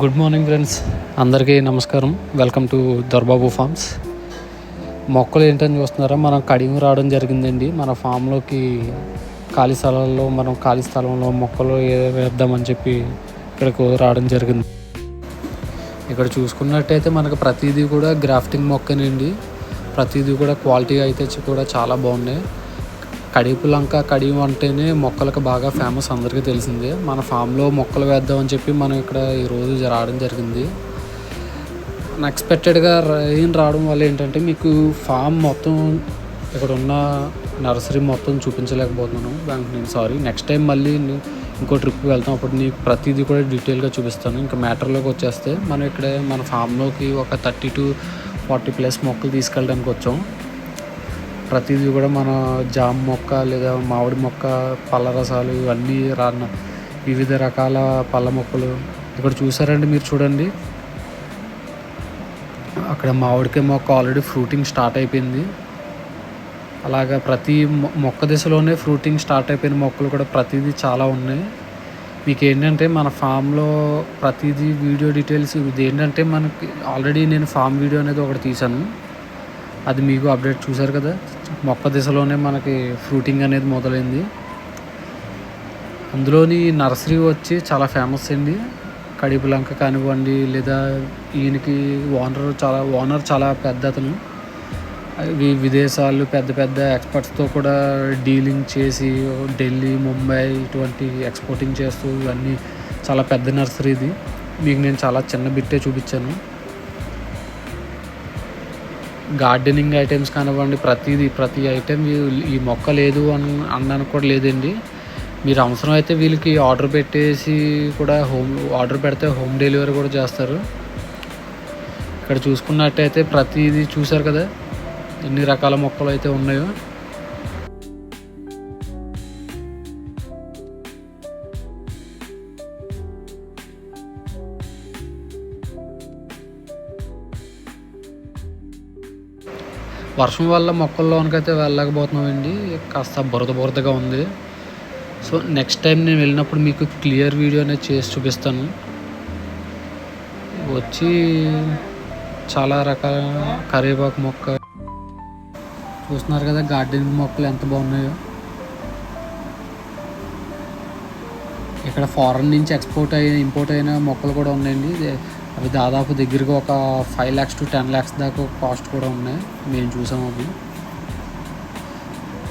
Good morning friends. అందరికీ నమస్కారం. Welcome to Dorbabu farms. మొక్కలు ఏంటని చూస్తున్నారా? మనం కడియం రావడం జరిగిందండి. మన ఫామ్లోకి ఖాళీ స్థలాల్లో మనం ఖాళీ స్థలంలో మొక్కలు వేద్దామని చెప్పి ఇక్కడికి రావడం జరిగింది. ఇక్కడ చూసుకున్నట్టయితే మనకు ప్రతిదీ కూడా గ్రాఫ్టింగ్ మొక్కనండి. ప్రతిదీ కూడా క్వాలిటీ అయితే కూడా చాలా బాగున్నాయి. కడిపు లంక కడియం అంటేనే మొక్కలకు బాగా ఫేమస్ అందరికీ తెలిసిందే. మన ఫామ్లో మొక్కలు వేద్దామని చెప్పి మనం ఇక్కడ ఈరోజు రావడం జరిగింది. అన్ఎక్స్పెక్టెడ్గా రెయిన్ రావడం వల్ల ఏంటంటే మీకు ఫామ్ మొత్తం ఇక్కడ ఉన్న నర్సరీ మొత్తం చూపించలేకపోతున్నాను. దానికి నేను సారీ నెక్స్ట్ టైం మళ్ళీ ఇంకో ట్రిప్ వెళ్తాం. అప్పుడు నీకు ప్రతిదీ కూడా డీటెయిల్గా చూపిస్తాను. ఇంకా మ్యాటర్లోకి వచ్చేస్తే మనం ఇక్కడ మన ఫామ్లోకి ఒక థర్టీ టు ఫార్టీ ప్లస్ మొక్కలు తీసుకెళ్ళడానికి వచ్చాం. ప్రతిదీ కూడా మన జామ మొక్క లేదా మామిడి మొక్క పళ్ళ రసాలు ఇవన్నీ రాన్న వివిధ రకాల పళ్ళ మొక్కలు. ఇక్కడ చూసారండి మీరు చూడండి. అక్కడ మామిడికాయ మొక్క ఆల్రెడీ ఫ్రూటింగ్ స్టార్ట్ అయిపోయింది. అలాగా ప్రతి మొ- మొక్క దశలోనే ఫ్రూటింగ్ స్టార్ట్ అయిపోయిన మొక్కలు కూడా ప్రతిదీ చాలా ఉన్నాయి. మీకు ఏంటంటే మన ఫామ్లో ప్రతిదీ వీడియో డీటెయిల్స్ ఇది ఏంటంటే మనకి ఆల్రెడీ నేను ఫామ్ వీడియో అనేది ఒకటి తీశాను. అది మీకు అప్డేట్ చూసారు కదా? మొక్క దిశలోనే మనకి ఫ్రూటింగ్ అనేది మొదలైంది. అందులోని నర్సరీ వచ్చి చాలా ఫేమస్ అండి. కడిపులంక కానివ్వండి లేదా ఈయనకి ఓనర్ చాలా ఓనర్ చాలా పెద్ద అతను. అవి విదేశాలు పెద్ద పెద్ద ఎక్స్పర్ట్స్తో కూడా డీలింగ్ చేసి ఢిల్లీ ముంబై ఇటువంటి ఎక్స్పోర్టింగ్ చేస్తూ ఇవన్నీ చాలా పెద్ద నర్సరీ ఇది మీకు నేను చాలా చిన్న బిట్టే చూపించాను. గార్డెనింగ్ ఐటమ్స్ కానివ్వండి ప్రతిదీ ప్రతి ఐటెం ఈ మొక్క లేదు అని అనడానికి కూడా లేదండి. మీరు అవసరం అయితే వీళ్ళకి ఆర్డర్ పెట్టేసి కూడా హోమ్ ఆర్డర్ పెడితే హోమ్ డెలివరీ కూడా చేస్తారు. ఇక్కడ చూసుకున్నట్టయితే ప్రతిదీ చూసారు కదా ఎన్ని రకాల మొక్కలు అయితే ఉన్నాయో. వర్షం వల్ల మొక్కల్లోనికైతే వెళ్ళలేకపోతున్నామండి. కాస్త బురద బురదగా ఉంది. సో నెక్స్ట్ టైం నేను వెళ్ళినప్పుడు మీకు క్లియర్ వీడియో అనేది చేసి చూపిస్తాను. వచ్చి చాలా రకాల కరివేపాకు మొక్క. చూస్తున్నారు కదా గార్డెనింగ్ మొక్కలు ఎంత బాగున్నాయో. ఇక్కడ ఫారెన్ నుంచి ఎక్స్పోర్ట్ అయిన ఇంపోర్ట్ అయిన మొక్కలు కూడా ఉన్నాయండి. అవి దాదాపు దగ్గరగా ఒక five lakhs to ten lakhs దాకా కాస్ట్ కూడా ఉన్నాయి. మేము చూసాము అవి.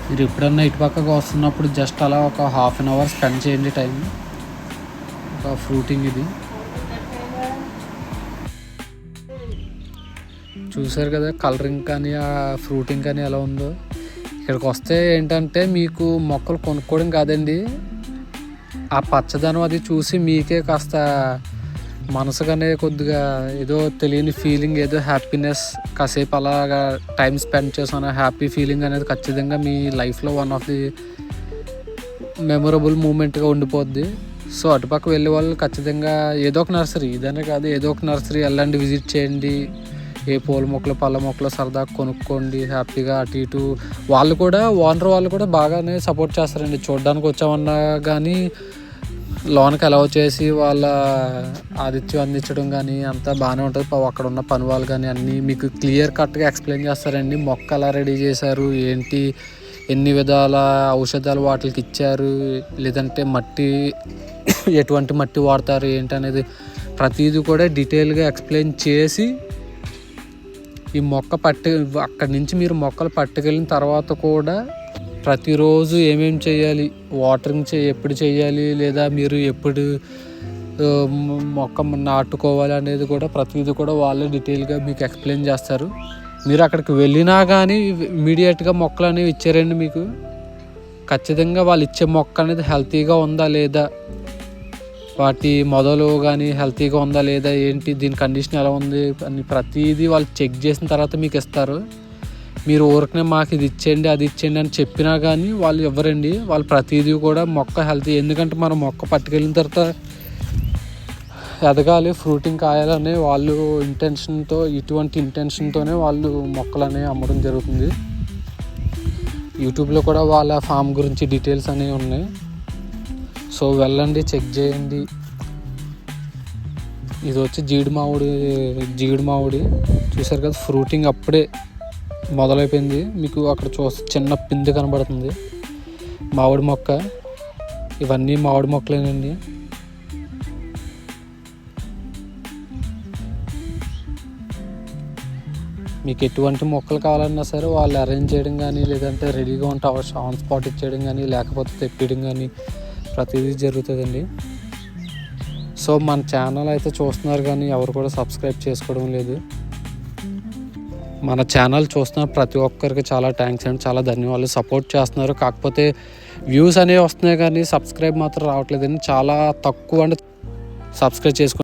మీరు ఎప్పుడన్నా ఇటు పక్కకు వస్తున్నప్పుడు జస్ట్ అలా ఒక హాఫ్ అన్ అవర్ స్పెండ్ చేయండి టైం ఒక ఫ్రూటింగ్ ఇది. చూసారు కదా కలరింగ్ కానీ ఆ ఫ్రూటింగ్ కానీ ఎలా ఉందో. ఇక్కడికి వస్తే ఏంటంటే మీకు మొక్కలు కొనుక్కోవడం కాదండి. ఆ పచ్చదనం అది చూసి మీకే కాస్త మనసుగానే కొద్దిగా ఏదో తెలియని ఫీలింగ్ ఏదో హ్యాపీనెస్ కాసేపు అలాగా టైం స్పెండ్ చేసాను. హ్యాపీ ఫీలింగ్ అనేది ఖచ్చితంగా మీ లైఫ్లో వన్ ఆఫ్ ది మెమొరబుల్ మూమెంట్గా ఉండిపోద్ది. సో అటుపక్క వెళ్ళే వాళ్ళు ఖచ్చితంగా ఏదో ఒక నర్సరీ ఇదనే కాదు ఏదో ఒక నర్సరీ వెళ్ళండి విజిట్ చేయండి. ఏ పూల మొక్కలు పళ్ళ మొక్కలు సరదా కొనుక్కోండి హ్యాపీగా అటు ఇటు. వాళ్ళు కూడా ఓనర్ వాళ్ళు కూడా బాగానే సపోర్ట్ చేస్తారండి. చూడడానికి వచ్చామన్నా కానీ లోన్కి అలౌ చేసి వాళ్ళ ఆతిథ్యం అందించడం కానీ అంతా బాగానే ఉంటుంది. అక్కడ ఉన్న పని వాళ్ళు కానీ అన్నీ మీకు క్లియర్ కట్గా ఎక్స్ప్లెయిన్ చేస్తారండి. మొక్క ఎలా రెడీ చేశారు? ఏంటి? ఎన్ని విధాల ఔషధాలు వాటికి ఇచ్చారు? లేదంటే మట్టి ఎటువంటి మట్టి వాడతారు? ఏంటి అనేది ప్రతిదీ కూడా డీటెయిల్గా ఎక్స్ప్లెయిన్ చేసి ఈ మొక్క పట్టు అక్కడి నుంచి మీరు మొక్కలు పట్టుకెళ్ళిన తర్వాత కూడా ప్రతిరోజు ఏమేమి చేయాలి? వాటరింగ్ చే ఎప్పుడు చేయాలి? లేదా మీరు ఎప్పుడు మొక్క నాటుకోవాలి అనేది కూడా ప్రతిదీ కూడా వాళ్ళే డీటెయిల్గా మీకు ఎక్స్ప్లెయిన్ చేస్తారు. మీరు అక్కడికి వెళ్ళినా కానీ ఇమీడియట్గా మొక్కలు అనేవి ఇచ్చారండి మీకు. ఖచ్చితంగా వాళ్ళు ఇచ్చే మొక్క అనేది హెల్తీగా ఉందా లేదా? వాటి మొదలు కానీ హెల్తీగా ఉందా లేదా? ఏంటి? దీని కండిషన్ ఎలా ఉంది? అని ప్రతిదీ వాళ్ళు చెక్ చేసిన తర్వాత మీకు ఇస్తారు. మీరు ఊరికనే మాకు ఇది ఇచ్చేయండి అది ఇచ్చేయండి అని చెప్పినా కానీ వాళ్ళు ఇవ్వరండి వాళ్ళు ప్రతిదీ కూడా మొక్క హెల్తీ ఎందుకంటే మనం మొక్క పట్టుకెళ్ళిన తర్వాత ఎదగాలి ఫ్రూటింగ్ కాయాలని వాళ్ళు ఇంటెన్షన్తో ఇటువంటి ఇంటెన్షన్తోనే వాళ్ళు మొక్కలు అనేవి అమ్మడం జరుగుతుంది. యూట్యూబ్లో కూడా వాళ్ళ ఫామ్ గురించి డీటెయిల్స్ అనేవి ఉన్నాయి. సో వెళ్ళండి చెక్ చేయండి. ఇది వచ్చి జీడి మామిడి జీడి మామిడి. చూసారు కదా ఫ్రూటింగ్ అప్పుడే మొదలైపోయింది. మీకు అక్కడ చూస్తే చిన్న పిండి కనబడుతుంది. మామిడి మొక్క. ఇవన్నీ మామిడి మొక్కలేనండి. మీకు ఎటువంటి మొక్కలు కావాలన్నా సరే వాళ్ళు అరేంజ్ చేయడం కానీ లేదంటే రెడీగా ఉంటే ఆన్ స్పాట్ ఇచ్చేయడం కానీ లేకపోతే తెప్పించడం కానీ ప్రతిదీ జరుగుతుందండి. సో మన ఛానల్ అయితే చూస్తున్నారు కానీ ఎవరు కూడా సబ్స్క్రైబ్ చేసుకోవడం లేదు. మన ఛానల్ చూస్తున్న ప్రతి ఒక్కరికి చాలా థ్యాంక్స్ అండి చాలా ధన్యవాదాలు. సపోర్ట్ చేస్తున్నారు. కాకపోతే వ్యూస్ అనేవి వస్తున్నాయి కానీ సబ్స్క్రైబ్ మాత్రం రావట్లేదండి చాలా తక్కువ అంటే సబ్స్క్రైబ్ చేసుకోండి